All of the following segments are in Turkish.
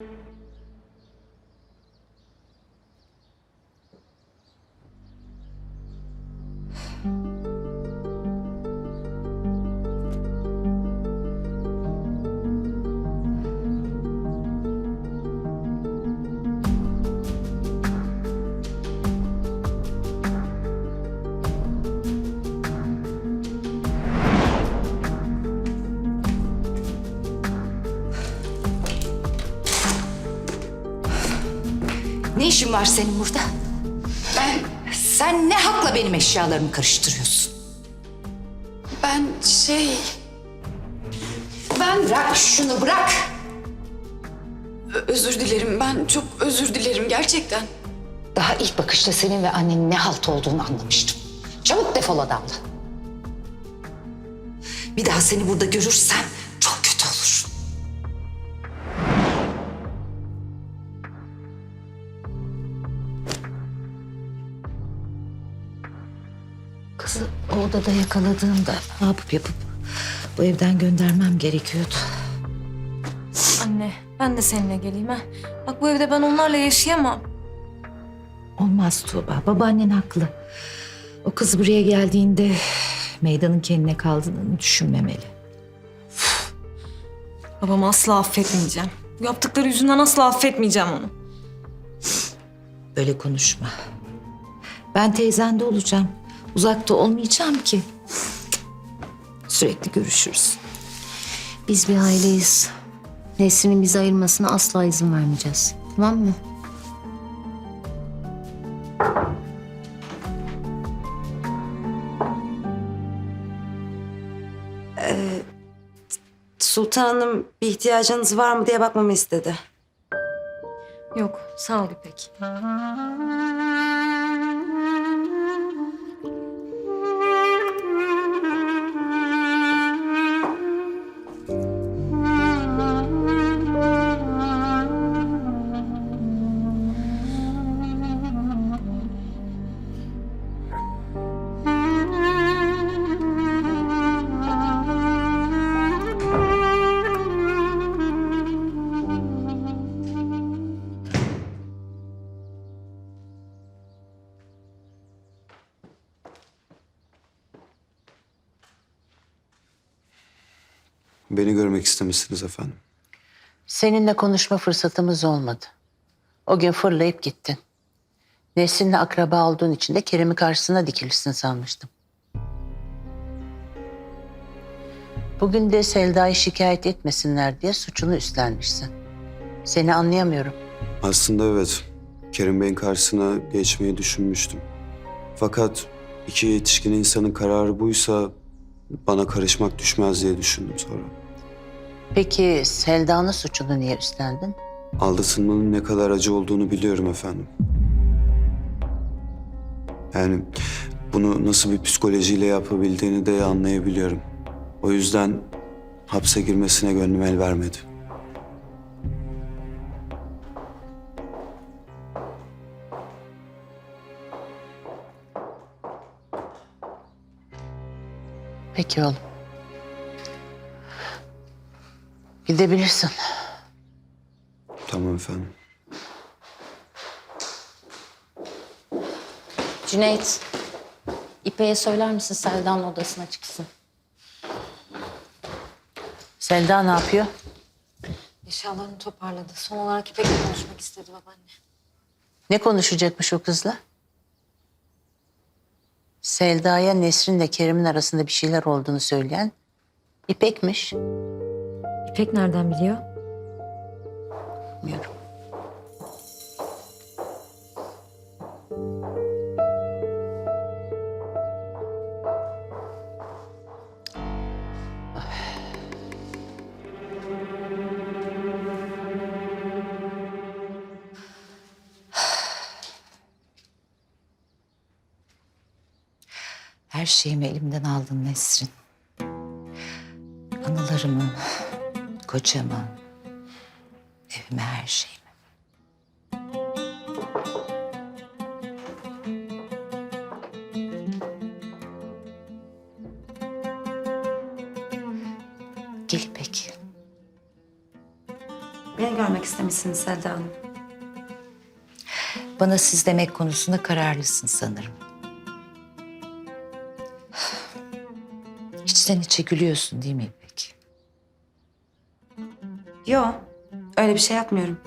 Thank you. Ne işin var senin burada? Ben... Sen ne hakla benim eşyalarımı karıştırıyorsun? Ben şey... Ben Bırak şunu bırak. Özür dilerim. Ben çok özür dilerim gerçekten. Daha ilk bakışta senin ve annenin ne halt olduğunu anlamıştım. Çabuk defol adamla. Bir daha seni burada görürsem Kızı o odada yakaladığımda ne yapıp yapıp bu evden göndermem gerekiyordu. Anne ben de seninle geleyim ha. Bak bu evde ben onlarla yaşayamam. Olmaz Tuğba. Babaannen haklı. O kız buraya geldiğinde meydanın kendine kaldığını düşünmemeli. Babamı asla affetmeyeceğim. Yaptıkları yüzünden asla affetmeyeceğim onu. Böyle konuşma. Ben teyzende olacağım. Uzakta olmayacağım ki. Sürekli görüşürüz. Biz bir aileyiz. Nesrin'in bizi ayırmasına asla izin vermeyeceğiz. Tamam mı? Sultan Hanım bir ihtiyacınız var mı diye bakmamı istedi. Yok sağ ol İpek. Beni görmek istemişsiniz efendim. Seninle konuşma fırsatımız olmadı. O gün fırlayıp gittin. Nesrin'le akraba olduğun için de Kerem'i karşısına dikilirsin sanmıştım. Bugün de Selda'yı şikayet etmesinler diye suçunu üstlenmişsin. Seni anlayamıyorum. Aslında evet, Kerim Bey'in karşısına geçmeyi düşünmüştüm. Fakat iki yetişkin insanın kararı buysa bana karışmak düşmez diye düşündüm sonra. Peki Selda'nın suçunu niye üstlendin? Aldatılmanın ne kadar acı olduğunu biliyorum efendim. Yani bunu nasıl bir psikolojiyle yapabildiğini de anlayabiliyorum. O yüzden hapse girmesine gönlüm el vermedi. Peki oğlum. Gidebilirsin. Tamam efendim. Cüneyt, İpek'e söyler misin Selda'nın odasına çıksın? Selda ne yapıyor? Eşyalarını toparladı. Son olarak İpek'le konuşmak istedi babaanne. Ne konuşacakmış o kızla? Selda'ya Nesrin'le Kerim'in arasında bir şeyler olduğunu söyleyen İpek'miş. İpek nereden biliyor? Bilmiyorum. Şeyimi elimden aldın Nesrin. Anılarımı, kocamı, evime her şeyimi. Gel İpek. Beni görmek istemişsiniz Selda Hanım. Bana siz demek konusunda kararlısın sanırım. İçten içe gülüyorsun değil mi İpek? Yo, öyle bir şey yapmıyorum.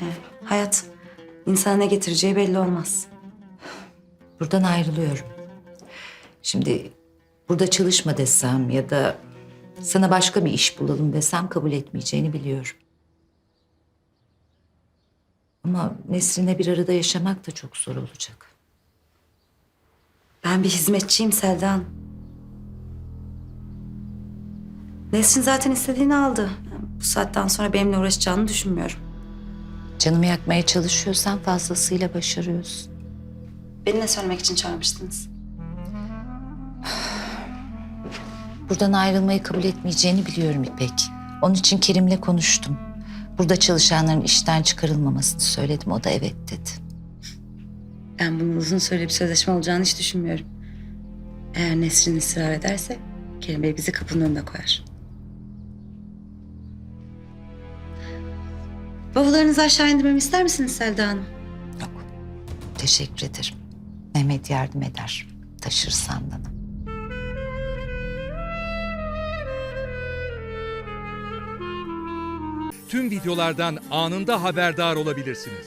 Yani hayat insana ne getireceği belli olmaz. Buradan ayrılıyorum. Şimdi burada çalışma desem ya da sana başka bir iş bulalım desem kabul etmeyeceğini biliyorum. Ama Nesrin'le bir arada yaşamak da çok zor olacak. Ben bir hizmetçiyim Selda Hanım. Nesrin zaten istediğini aldı. Yani bu saatten sonra benimle uğraşacağını düşünmüyorum. Canımı yakmaya çalışıyorsan fazlasıyla başarıyorsun. Beni ne söylemek için çağırmıştınız? Buradan ayrılmayı kabul etmeyeceğini biliyorum İpek. Onun için Kerim'le konuştum. Burada çalışanların işten çıkarılmamasını söyledim. O da evet dedi. Ben bunun uzun süreli bir sözleşme olacağını hiç düşünmüyorum. Eğer Nesrin ısrar ederse Kerim Bey bizi kapının önüne koyar. Bavullarınızı aşağı indirmemi ister misiniz Selda Hanım? Yok. Teşekkür ederim. Mehmet yardım eder. Taşır sandığını. tüm videolardan anında haberdar olabilirsiniz.